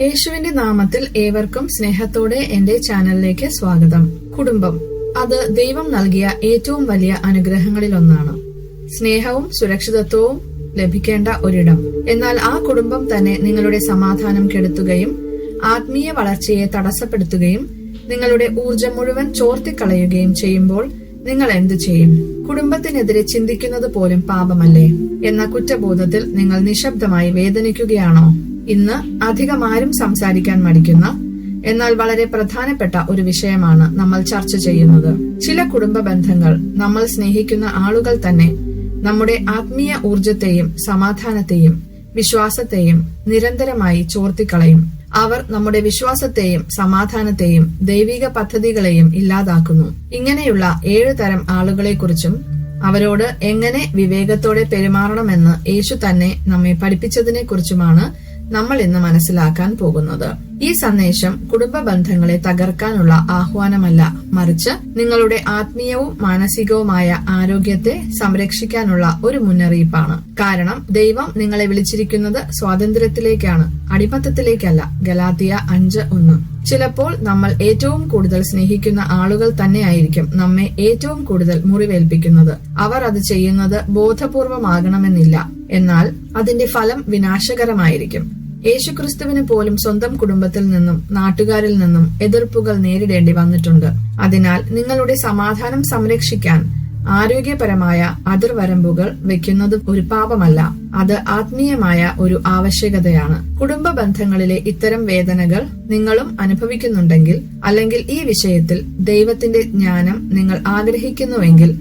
യേശുവിന്റെ നാമത്തിൽ ഏവർക്കും സ്നേഹത്തോടെ എന്റെ ചാനലിലേക്ക് സ്വാഗതം. കുടുംബം. അത് ദൈവം നൽകിയ ഏറ്റവും വലിയ അനുഗ്രഹങ്ങളിൽ ഒന്നാണ് സ്നേഹവും സുരക്ഷിതത്വവും ലഭിക്കേണ്ട ഒരിടം. എന്നാൽ ആ കുടുംബം തന്നെ നിങ്ങളുടെ സമാധാനം കെടുത്തുകയും ആത്മീയ വളർച്ചയെ തടസ്സപ്പെടുത്തുകയും നിങ്ങളുടെ ഊർജം മുഴുവൻ ചോർത്തിക്കളയുകയും ചെയ്യുമ്പോൾ നിങ്ങൾ എന്തു ചെയ്യും? കുടുംബത്തിനെതിരെ ചിന്തിക്കുന്നത് പോലും പാപമല്ലേ? എന്ന കുറ്റബോധത്തിൽ നിങ്ങൾ നിശബ്ദമായി വേദനിക്കുകയാണോ? ഇന്ന് അധികം ആരും സംസാരിക്കാൻ മടിക്കുന്ന എന്നാൽ വളരെ പ്രധാനപ്പെട്ട ഒരു വിഷയമാണ് നമ്മൾ ചർച്ച ചെയ്യുന്നത്. ചില കുടുംബ ബന്ധങ്ങൾ നമ്മൾ സ്നേഹിക്കുന്ന ആളുകൾ തന്നെ നമ്മുടെ ആത്മീയ ഊർജത്തെയും സമാധാനത്തെയും വിശ്വാസത്തെയും നിരന്തരമായി ചോർത്തിക്കളയും. അവർ നമ്മുടെ വിശ്വാസത്തെയും സമാധാനത്തെയും ദൈവിക പദ്ധതികളെയും ഇല്ലാതാക്കുന്നു. ഇങ്ങനെയുള്ള ഏഴ് തരം ആളുകളെ കുറിച്ചും അവരോട് എങ്ങനെ വിവേകത്തോടെ പെരുമാറണമെന്ന് യേശു തന്നെ നമ്മെ പഠിപ്പിച്ചതിനെ കുറിച്ചുമാണ് നമ്മൾ ഇന്ന് മനസ്സിലാക്കാൻ പോകുന്നത്. ഈ സന്ദേശം കുടുംബ ബന്ധങ്ങളെ തകർക്കാനുള്ള ആഹ്വാനമല്ല. മറിച്ച് നിങ്ങളുടെ ആത്മീയവും മാനസികവുമായ ആരോഗ്യത്തെ സംരക്ഷിക്കാനുള്ള ഒരു മുന്നറിയിപ്പാണ്. കാരണം ദൈവം നിങ്ങളെ വിളിച്ചിരിക്കുന്നത് സ്വാതന്ത്ര്യത്തിലേക്കാണ് അടിമത്തത്തിലേക്കല്ല. ഗലാത്തിയ അഞ്ച് ഒന്ന്. ചിലപ്പോൾ നമ്മൾ ഏറ്റവും കൂടുതൽ സ്നേഹിക്കുന്ന ആളുകൾ തന്നെയായിരിക്കും നമ്മെ ഏറ്റവും കൂടുതൽ മുറിവേൽപ്പിക്കുന്നത്. അവർ അത് ചെയ്യുന്നത് ബോധപൂർവമാകണമെന്നില്ല. എന്നാൽ അതിന്റെ ഫലം വിനാശകരമായിരിക്കും. യേശുക്രിസ്തുവിന് പോലും സ്വന്തം കുടുംബത്തിൽ നിന്നും നാട്ടുകാരിൽ നിന്നും എതിർപ്പുകൾ നേരിടേണ്ടി വന്നിട്ടുണ്ട്. അതിനാൽ നിങ്ങളുടെ സമാധാനം സംരക്ഷിക്കാൻ ആരോഗ്യപരമായ അതിർവരമ്പുകൾ വെക്കുന്നത് ഒരു പാപമല്ല. അത് ആത്മീയമായ ഒരു ആവശ്യകതയാണ്. കുടുംബ ബന്ധങ്ങളിലെ ഇത്തരം വേദനകൾ നിങ്ങളും അനുഭവിക്കുന്നുണ്ടെങ്കിൽ അല്ലെങ്കിൽ ഈ വിഷയത്തിൽ ദൈവത്തിന്റെ ജ്ഞാനം നിങ്ങൾ ആഗ്രഹിക്കുന്നുവെങ്കിൽ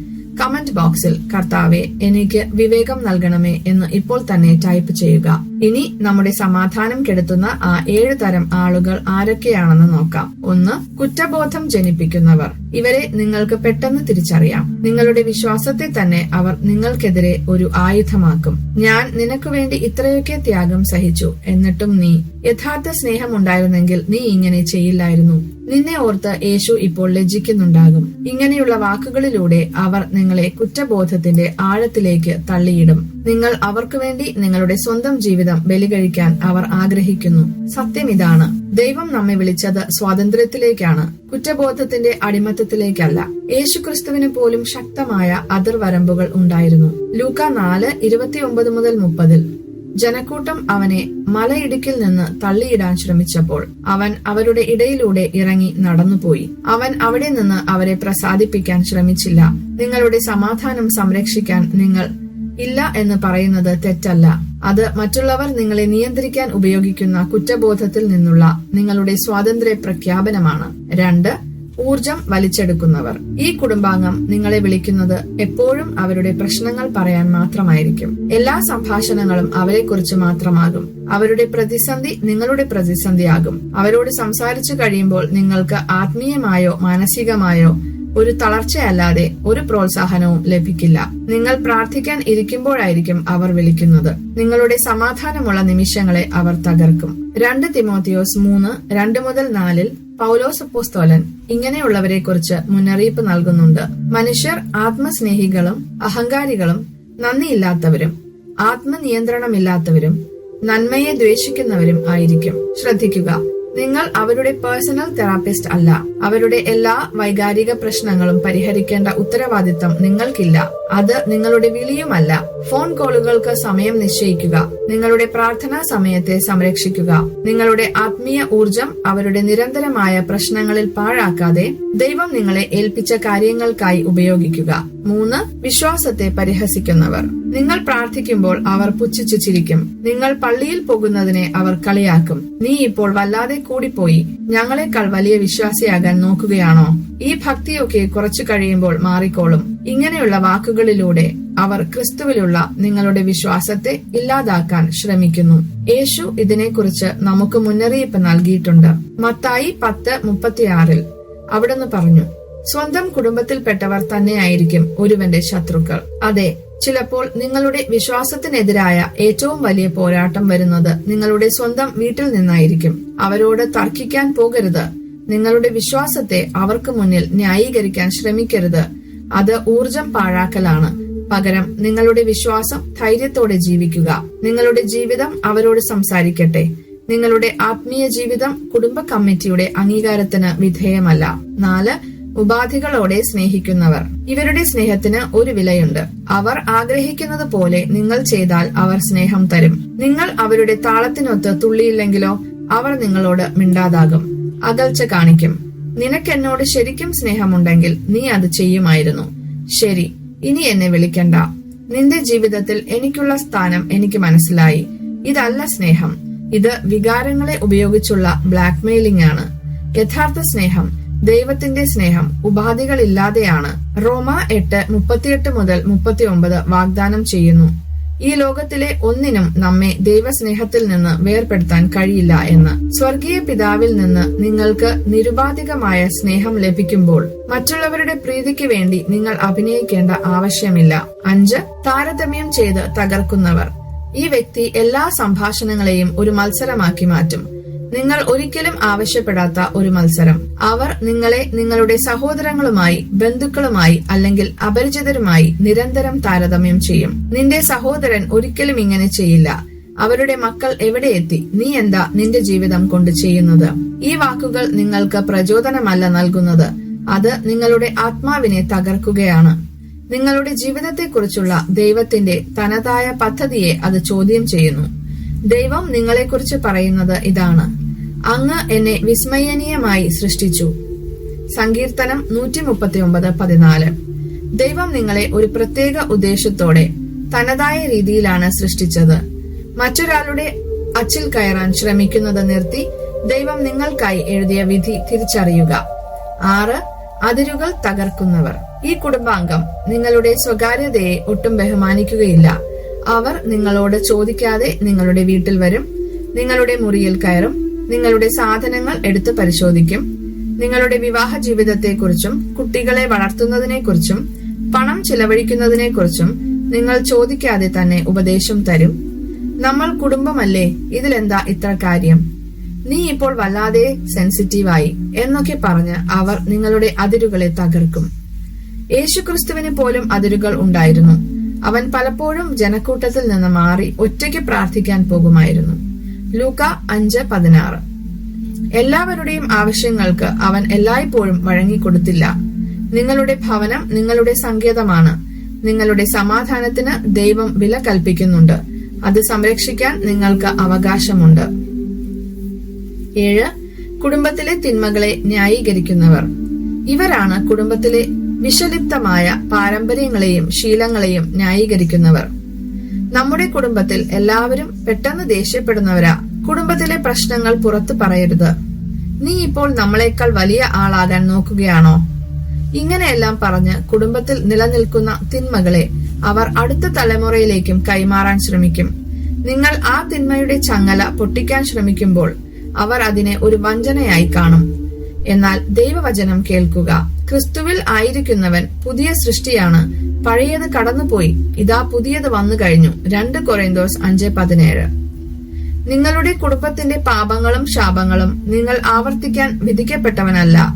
കമന്റ് ബോക്സിൽ കർത്താവെ എനിക്ക് വിവേകം നൽകണമേ എന്ന് ഇപ്പോൾ തന്നെ ടൈപ്പ് ചെയ്യുക. ഇനി നമ്മുടെ സമാധാനം കെടുത്തുന്ന ആ ഏഴ് തരം ആളുകൾ ആരൊക്കെയാണെന്ന് നോക്കാം. ഒന്ന് കുറ്റബോധം ജനിപ്പിക്കുന്നവർ. ഇവരെ നിങ്ങൾക്ക് പെട്ടെന്ന് തിരിച്ചറിയാം. നിങ്ങളുടെ വിശ്വാസത്തെ തന്നെ അവർ നിങ്ങൾക്കെതിരെ ഒരു ആയുധമാക്കും. ഞാൻ നിനക്ക് വേണ്ടി ഇത്രയൊക്കെ ത്യാഗം സഹിച്ചു. എന്നിട്ടും നീ യഥാർത്ഥ സ്നേഹമുണ്ടായിരുന്നെങ്കിൽ നീ ഇങ്ങനെ ചെയ്യില്ലായിരുന്നു. നിന്നെ ഓർത്ത് യേശു ഇപ്പോൾ ലജ്ജിക്കുന്നുണ്ടാകും. ഇങ്ങനെയുള്ള വാക്കുകളിലൂടെ അവർ നിങ്ങളെ കുറ്റബോധത്തിന്റെ ആഴത്തിലേക്ക് തള്ളിയിടും. നിങ്ങൾ അവർക്ക് വേണ്ടി നിങ്ങളുടെ സ്വന്തം ജീവിതം ബലികഴിക്കാൻ അവർ ആഗ്രഹിക്കുന്നു. സത്യം ഇതാണ്. ദൈവം നമ്മെ വിളിച്ചത് സ്വാതന്ത്ര്യത്തിലേക്കാണ്. കുറ്റബോധത്തിന്റെ അടിമത്തത്തിലേക്കല്ല. യേശുക്രിസ്തുവിന് പോലും ശക്തമായ അതിർവരമ്പുകൾ ഉണ്ടായിരുന്നു. ലൂക്ക നാല് ഇരുപത്തിയൊമ്പത് മുതൽ മുപ്പതിൽ. ജനക്കൂട്ടം അവനെ മലയിടുക്കിൽ നിന്ന് തള്ളിയിടാൻ ശ്രമിച്ചപ്പോൾ അവൻ അവരുടെ ഇടയിലൂടെ ഇറങ്ങി നടന്നുപോയി. അവൻ അവിടെ നിന്ന് അവരെ പ്രസാദിപ്പിക്കാൻ ശ്രമിച്ചില്ല. നിങ്ങളുടെ സമാധാനം സംരക്ഷിക്കാൻ നിങ്ങൾ ഇല്ല എന്ന് പറയുന്നത് തെറ്റല്ല. അത് മറ്റുള്ളവർ നിങ്ങളെ നിയന്ത്രിക്കാൻ ഉപയോഗിക്കുന്ന കുറ്റബോധത്തിൽ നിന്നുള്ള നിങ്ങളുടെ സ്വാതന്ത്ര്യ പ്രഖ്യാപനമാണ്. രണ്ട് ഊർജം വലിച്ചെടുക്കുന്നവർ. ഈ കുടുംബാംഗം നിങ്ങളെ വിളിക്കുന്നത് എപ്പോഴും അവരുടെ പ്രശ്നങ്ങൾ പറയാൻ മാത്രമായിരിക്കും. എല്ലാ സംഭാഷണങ്ങളും അവരെക്കുറിച്ച് മാത്രമാകും. അവരുടെ പ്രതിസന്ധി നിങ്ങളുടെ പ്രതിസന്ധിയാകും. അവരോട് സംസാരിച്ചു കഴിയുമ്പോൾ നിങ്ങൾക്ക് ആത്മീയമായോ മാനസികമായോ ഒരു തളർച്ചയല്ലാതെ ഒരു പ്രോത്സാഹനവും ലഭിക്കില്ല. നിങ്ങൾ പ്രാർത്ഥിക്കാൻ ഇരിക്കുമ്പോഴായിരിക്കും അവർ വിളിക്കുന്നത്. നിങ്ങളുടെ സമാധാനമുള്ള നിമിഷങ്ങളെ അവർ തകർക്കും. രണ്ട് തിമോത്തിയോസ് മൂന്ന് രണ്ട് മുതൽ നാലിൽ പൗലോസ് പുസ്തോലൻ ഇങ്ങനെയുള്ളവരെ കുറിച്ച് മുന്നറിയിപ്പ് നൽകുന്നുണ്ട്. മനുഷ്യർ ആത്മസ്നേഹികളും അഹങ്കാരികളും നന്ദിയില്ലാത്തവരും ആത്മനിയന്ത്രണമില്ലാത്തവരും നന്മയെ ദ്വേഷിക്കുന്നവരും ആയിരിക്കും. ശ്രദ്ധിക്കുക നിങ്ങൾ അവരുടെ പേഴ്സണൽ തെറാപ്പിസ്റ്റ് അല്ല. അവരുടെ എല്ലാ വൈകാരിക പ്രശ്നങ്ങളും പരിഹരിക്കേണ്ട ഉത്തരവാദിത്തം നിങ്ങൾക്കില്ല. അത് നിങ്ങളുടെ വിളിയുമല്ല. ഫോൺ കോളുകൾക്ക് സമയം നിശ്ചയിക്കുക. നിങ്ങളുടെ പ്രാർത്ഥനാ സമയത്തെ സംരക്ഷിക്കുക. നിങ്ങളുടെ ആത്മീയ ഊർജം അവരുടെ നിരന്തരമായ പ്രശ്നങ്ങളിൽ പാഴാക്കാതെ ദൈവം നിങ്ങളെ ഏൽപ്പിച്ച കാര്യങ്ങൾക്കായി ഉപയോഗിക്കുക. മൂന്ന് വിശ്വാസത്തെ പരിഹസിക്കുന്നവർ. നിങ്ങൾ പ്രാർത്ഥിക്കുമ്പോൾ അവർ പുച്ഛിച്ചു ചിരിക്കും നിങ്ങൾ പള്ളിയിൽ പോകുന്നതിനെ അവർ കളിയാക്കും. നീ ഇപ്പോൾ വല്ലാതെ കൂടിപ്പോയി. ഞങ്ങളെക്കാൾ വലിയ വിശ്വാസിയാകാൻ നോക്കുകയാണോ? ഈ ഭക്തിയൊക്കെ കുറച്ചു കഴിയുമ്പോൾ മാറിക്കോളും. ഇങ്ങനെയുള്ള വാക്കുകളിലൂടെ അവർ ക്രിസ്തുവിലുള്ള നിങ്ങളുടെ വിശ്വാസത്തെ ഇല്ലാതാക്കാൻ ശ്രമിക്കുന്നു. യേശു ഇതിനെക്കുറിച്ച് നമുക്ക് മുന്നറിയിപ്പ് നൽകിയിട്ടുണ്ട്. മത്തായി പത്ത് മുപ്പത്തിയാറിൽ അവിടുന്ന് പറഞ്ഞു സ്വന്തം കുടുംബത്തിൽപ്പെട്ടവർ തന്നെയായിരിക്കും ഒരുവന്റെ ശത്രുക്കൾ. അതെ ചിലപ്പോൾ നിങ്ങളുടെ വിശ്വാസത്തിനെതിരായ ഏറ്റവും വലിയ പോരാട്ടം വരുന്നത് നിങ്ങളുടെ സ്വന്തം വീട്ടിൽ നിന്നായിരിക്കും. അവരോട് തർക്കിക്കാൻ പോകരുത്. നിങ്ങളുടെ വിശ്വാസത്തെ അവർക്ക് മുന്നിൽ ന്യായീകരിക്കാൻ ശ്രമിക്കരുത്. അത് ഊർജം പാഴാക്കലാണ്. പകരം നിങ്ങളുടെ വിശ്വാസം ധൈര്യത്തോടെ ജീവിക്കുക. നിങ്ങളുടെ ജീവിതം അവരോട് സംസാരിക്കട്ടെ. നിങ്ങളുടെ ആത്മീയ ജീവിതം കുടുംബ കമ്മിറ്റിയുടെ അംഗീകാരത്തിന് വിധേയമല്ല. നാല് ഉപാധികളോടെ സ്നേഹിക്കുന്നവർ. ഇവരുടെ സ്നേഹത്തിന് ഒരു വിലയുണ്ട്. അവർ ആഗ്രഹിക്കുന്നത് പോലെ നിങ്ങൾ ചെയ്താൽ അവർ സ്നേഹം തരും. നിങ്ങൾ അവരുടെ താളത്തിനൊത്ത് തുള്ളിയില്ലെങ്കിലോ അവർ നിങ്ങളോട് മിണ്ടാതാകും. അകൽച്ച കാണിക്കും. നിനക്കെന്നോട് ശരിക്കും സ്നേഹമുണ്ടെങ്കിൽ നീ അത് ചെയ്യുമായിരുന്നു. ശരി ഇനി എന്നെ വിളിക്കണ്ട. നിന്റെ ജീവിതത്തിൽ എനിക്കുള്ള സ്ഥാനം എനിക്ക് മനസ്സിലായി. ഇതല്ല സ്നേഹം. ഇത് വികാരങ്ങളെ ഉപയോഗിച്ചുള്ള ബ്ലാക്ക്മെയിലിംഗ് ആണ് യഥാർത്ഥ സ്നേഹം ദൈവത്തിന്റെ സ്നേഹം ഉപാധികളില്ലാതെയാണ്. റോമ എട്ട് മുപ്പത്തിയെട്ട് മുതൽ മുപ്പത്തിയൊമ്പത് വാഗ്ദാനം ചെയ്യുന്നു. ഈ ലോകത്തിലെ ഒന്നിനും നമ്മെ ദൈവസ്നേഹത്തിൽ നിന്ന് വേർപെടുത്താൻ കഴിയില്ല എന്ന്. സ്വർഗീയ പിതാവിൽ നിന്ന് നിങ്ങൾക്ക് നിരുപാധികമായ സ്നേഹം ലഭിക്കുമ്പോൾ മറ്റുള്ളവരുടെ പ്രീതിക്ക് വേണ്ടി നിങ്ങൾ അഭിനയിക്കേണ്ട ആവശ്യമില്ല. അഞ്ച് താരതമ്യം ചെയ്ത് തകർക്കുന്നവർ. ഈ വ്യക്തി എല്ലാ സംഭാഷണങ്ങളെയും ഒരു മത്സരമാക്കി മാറ്റും. നിങ്ങൾ ഒരിക്കലും ആവശ്യപ്പെടാത്ത ഒരു മത്സരം. അവർ നിങ്ങളെ നിങ്ങളുടെ സഹോദരങ്ങളുമായി ബന്ധുക്കളുമായി അല്ലെങ്കിൽ അപരിചിതരുമായി നിരന്തരം താരതമ്യം ചെയ്യും. നിന്റെ സഹോദരൻ ഒരിക്കലും ഇങ്ങനെ ചെയ്യില്ല. അവരുടെ മക്കൾ എവിടെ എത്തി? നീ എന്താ നിന്റെ ജീവിതം കൊണ്ട് ചെയ്യുന്നത്? ഈ വാക്കുകൾ നിങ്ങൾക്ക് പ്രചോദനമല്ല നൽകുന്നത്. അത് നിങ്ങളുടെ ആത്മാവിനെ തകർക്കുകയാണ്. നിങ്ങളുടെ ജീവിതത്തെക്കുറിച്ചുള്ള ദൈവത്തിന്റെ തനതായ പദ്ധതിയെ അത് ചോദ്യം ചെയ്യുന്നു. ദൈവം നിങ്ങളെക്കുറിച്ച് പറയുന്നത് ഇതാണ്. അങ്ങ് എന്നെ വിസ്മയനീയമായി സൃഷ്ടിച്ചു. സങ്കീർത്തനം നൂറ്റി മുപ്പത്തി ഒമ്പത് പതിനാല്. ദൈവം നിങ്ങളെ ഒരു പ്രത്യേക ഉദ്ദേശത്തോടെ തനതായ രീതിയിലാണ് സൃഷ്ടിച്ചത്. മറ്റൊരാളുടെ അച്ചിൽ കയറാൻ ശ്രമിക്കുന്നത് നിർത്തി ദൈവം നിങ്ങൾക്കായി എഴുതിയ വിധി തിരിച്ചറിയുക. ആറ് അതിരുകൾ തകർക്കുന്നവർ. ഈ കുടുംബാംഗം നിങ്ങളുടെ സ്വകാര്യതയെ ഒട്ടും ബഹുമാനിക്കുകയില്ല. അവർ നിങ്ങളോട് ചോദിക്കാതെ നിങ്ങളുടെ വീട്ടിൽ വരും നിങ്ങളുടെ മുറിയിൽ കയറും നിങ്ങളുടെ സാധനങ്ങൾ എടുത്തു പരിശോധിക്കും. നിങ്ങളുടെ വിവാഹ ജീവിതത്തെക്കുറിച്ചും കുട്ടികളെ വളർത്തുന്നതിനെക്കുറിച്ചും പണം ചിലവഴിക്കുന്നതിനെക്കുറിച്ചും നിങ്ങൾ ചോദിക്കാതെ തന്നെ ഉപദേശം തരും. നമ്മൾ കുടുംബമല്ലേ? ഇതിലെന്താ ഇത്ര കാര്യം? നീ ഇപ്പോൾ വല്ലാതെ സെൻസിറ്റീവായി എന്നൊക്കെ പറഞ്ഞ് അവർ നിങ്ങളുടെ അതിരുകളെ തകർക്കും. യേശുക്രിസ്തുവിന് പോലും അതിരുകൾ ഉണ്ടായിരുന്നു. അവൻ പലപ്പോഴും ജനക്കൂട്ടത്തിൽ നിന്ന് മാറി ഒറ്റയ്ക്ക് പ്രാർത്ഥിക്കാൻ പോകുമായിരുന്നു. ലൂക്ക അഞ്ച് പതിനാറ്. എല്ലാവരുടെയും ആവശ്യങ്ങൾക്ക് അവൻ എല്ലായ്പ്പോഴും വഴങ്ങിക്കൊടുത്തില്ല. നിങ്ങളുടെ ഭവനം നിങ്ങളുടെ സങ്കേതമാണ്. നിങ്ങളുടെ സമാധാനത്തിന് ദൈവം വില കൽപ്പിക്കുന്നുണ്ട്. അത് സംരക്ഷിക്കാൻ നിങ്ങൾക്ക് അവകാശമുണ്ട്. ഏഴ് കുടുംബത്തിലെ തിന്മകളെ ന്യായീകരിക്കുന്നവർ. ഇവരാണ് കുടുംബത്തിലെ വിഷലിപ്തമായ പാരമ്പര്യങ്ങളെയും ശീലങ്ങളെയും ന്യായീകരിക്കുന്നവർ. നമ്മുടെ കുടുംബത്തിൽ എല്ലാവരും പെട്ടെന്ന് ദേഷ്യപ്പെടുന്നവരാ. കുടുംബത്തിലെ പ്രശ്നങ്ങൾ പുറത്തു പറയരുത്. നീ ഇപ്പോൾ നമ്മളെക്കാൾ വലിയ ആളാകാൻ നോക്കുകയാണോ? ഇങ്ങനെയെല്ലാം പറഞ്ഞ് കുടുംബത്തിൽ നിലനിൽക്കുന്ന തിന്മകളെ അവർ അടുത്ത തലമുറയിലേക്കും കൈമാറാൻ ശ്രമിക്കും. നിങ്ങൾ ആ തിന്മയുടെ ചങ്ങല പൊട്ടിക്കാൻ ശ്രമിക്കുമ്പോൾ അവർ അതിനെ ഒരു വഞ്ചനയായി കാണും. എന്നാൽ ദൈവവചനം കേൾക്കുക. ക്രിസ്തുവിൽ ആയിരിക്കുന്നവൻ പുതിയ സൃഷ്ടിയാണ്. പഴയത് കടന്നുപോയി. ഇതാ പുതിയത് വന്നു കഴിഞ്ഞു. രണ്ട് കൊറേന്തോസ് അഞ്ച് പതിനേഴ്. നിങ്ങളുടെ കുടുംബത്തിന്റെ പാപങ്ങളും ശാപങ്ങളും നിങ്ങൾ ആവർത്തിക്കാൻ വിധിക്കപ്പെട്ടവനല്ല.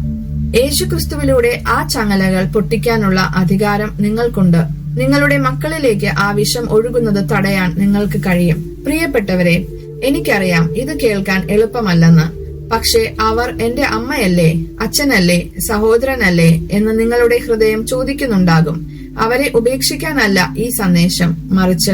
യേശുക്രിസ്തുവിലൂടെ ആ ചങ്ങലകൾ പൊട്ടിക്കാനുള്ള അധികാരം നിങ്ങൾക്കുണ്ട്. നിങ്ങളുടെ മക്കളിലേക്ക് ആ വിഷം ഒഴുകുന്നത് തടയാൻ നിങ്ങൾക്ക് കഴിയും. പ്രിയപ്പെട്ടവരെ എനിക്കറിയാം ഇത് കേൾക്കാൻ എളുപ്പമല്ലെന്ന്. പക്ഷേ അവർ എന്റെ അമ്മയല്ലേ അച്ഛനല്ലേ സഹോദരനല്ലേ എന്ന് നിങ്ങളുടെ ഹൃദയം ചോദിക്കുന്നുണ്ടാകും. അവരെ ഉപേക്ഷിക്കാനല്ല ഈ സന്ദേശം. മറിച്ച്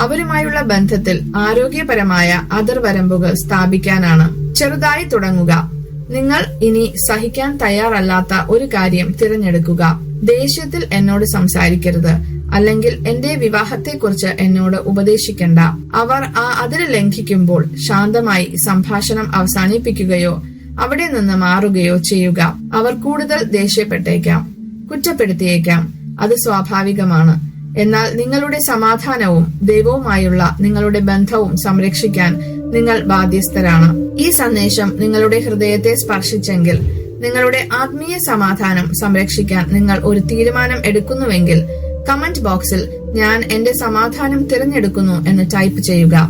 അവരുമായുള്ള ബന്ധത്തിൽ ആരോഗ്യപരമായ അതിർവരമ്പുകൾ സ്ഥാപിക്കാനാണ്. ചെറുതായി തുടങ്ങുക. നിങ്ങൾ ഇനി സഹിക്കാൻ തയ്യാറല്ലാത്ത ഒരു കാര്യം തിരഞ്ഞെടുക്കുക. ദേഷ്യത്തിൽ എന്നോട് സംസാരിക്കരുത്. അല്ലെങ്കിൽ എന്റെ വിവാഹത്തെക്കുറിച്ച് എന്നോട് ഉപദേശിക്കണ്ട. അവർ ആ അതിര് ലംഘിക്കുമ്പോൾ ശാന്തമായി സംഭാഷണം അവസാനിപ്പിക്കുകയോ അവിടെ നിന്ന് മാറുകയോ ചെയ്യുക. അവർ കൂടുതൽ ദേഷ്യപ്പെട്ടേക്കാം കുറ്റപ്പെടുത്തിയേക്കാം. അത് സ്വാഭാവികമാണ്. എന്നാൽ നിങ്ങളുടെ സമാധാനവും ദൈവവുമായുള്ള നിങ്ങളുടെ ബന്ധവും സംരക്ഷിക്കാൻ നിങ്ങൾ ബാധ്യസ്ഥരാണ്. ഈ സന്ദേശം നിങ്ങളുടെ ഹൃദയത്തെ സ്പർശിച്ചെങ്കിൽ നിങ്ങളുടെ ആത്മീയ സമാധാനം സംരക്ഷിക്കാൻ നിങ്ങൾ ഒരു തീരുമാനം എടുക്കുന്നുവെങ്കിൽ കമന്റ് ബോക്സിൽ ഞാൻ എന്റെ സമാധാനം തിരഞ്ഞെടുക്കുന്നു എന്ന് ടൈപ്പ് ചെയ്യുക.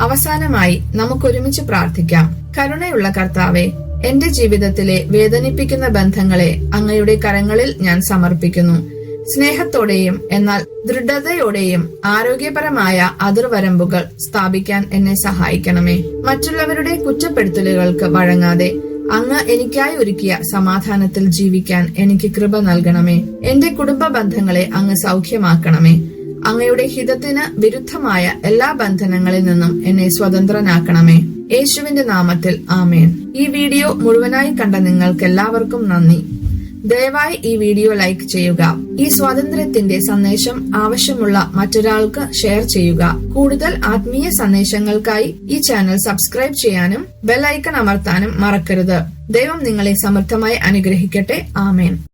അവസാനമായി നമുക്കൊരുമിച്ച് പ്രാർത്ഥിക്കാം. കരുണയുള്ള കർത്താവെ എന്റെ ജീവിതത്തിലെ വേദനിപ്പിക്കുന്ന ബന്ധങ്ങളെ അങ്ങയുടെ കരങ്ങളിൽ ഞാൻ സമർപ്പിക്കുന്നു. സ്നേഹത്തോടെയും എന്നാൽ ദൃഢതയോടെയും ആരോഗ്യപരമായ അതിർവരമ്പുകൾ സ്ഥാപിക്കാൻ എന്നെ സഹായിക്കണമേ. മറ്റുള്ളവരുടെ കുറ്റപ്പെടുത്തലുകൾക്ക് വഴങ്ങാതെ അങ്ങ് എനിക്കായി ഒരുക്കിയ സമാധാനത്തിൽ ജീവിക്കാൻ എനിക്ക് കൃപ നൽകണമേ. എന്റെ കുടുംബ ബന്ധങ്ങളെ അങ്ങ് സൗഖ്യമാക്കണമേ. അങ്ങയുടെ ഹിതത്തിന് വിരുദ്ധമായ എല്ലാ ബന്ധനങ്ങളിൽ നിന്നും എന്നെ സ്വതന്ത്രനാക്കണമേ. യേശുവിന്റെ നാമത്തിൽ ആമേൻ. ഈ വീഡിയോ മുഴുവനായി കണ്ട നിങ്ങൾക്ക് എല്ലാവർക്കും നന്ദി. ദയവായി ഈ വീഡിയോ ലൈക്ക് ചെയ്യുക. ഈ സ്വാതന്ത്ര്യത്തിന്റെ സന്ദേശം ആവശ്യമുള്ള മറ്റൊരാൾക്ക് ഷെയർ ചെയ്യുക. കൂടുതൽ ആത്മീയ സന്ദേശങ്ങൾക്കായി ഈ ചാനൽ സബ്സ്ക്രൈബ് ചെയ്യാനും ബെൽ ഐക്കൺ അമർത്താനും മറക്കരുത്. ദൈവം നിങ്ങളെ സമൃദ്ധമായി അനുഗ്രഹിക്കട്ടെ. ആമേൻ.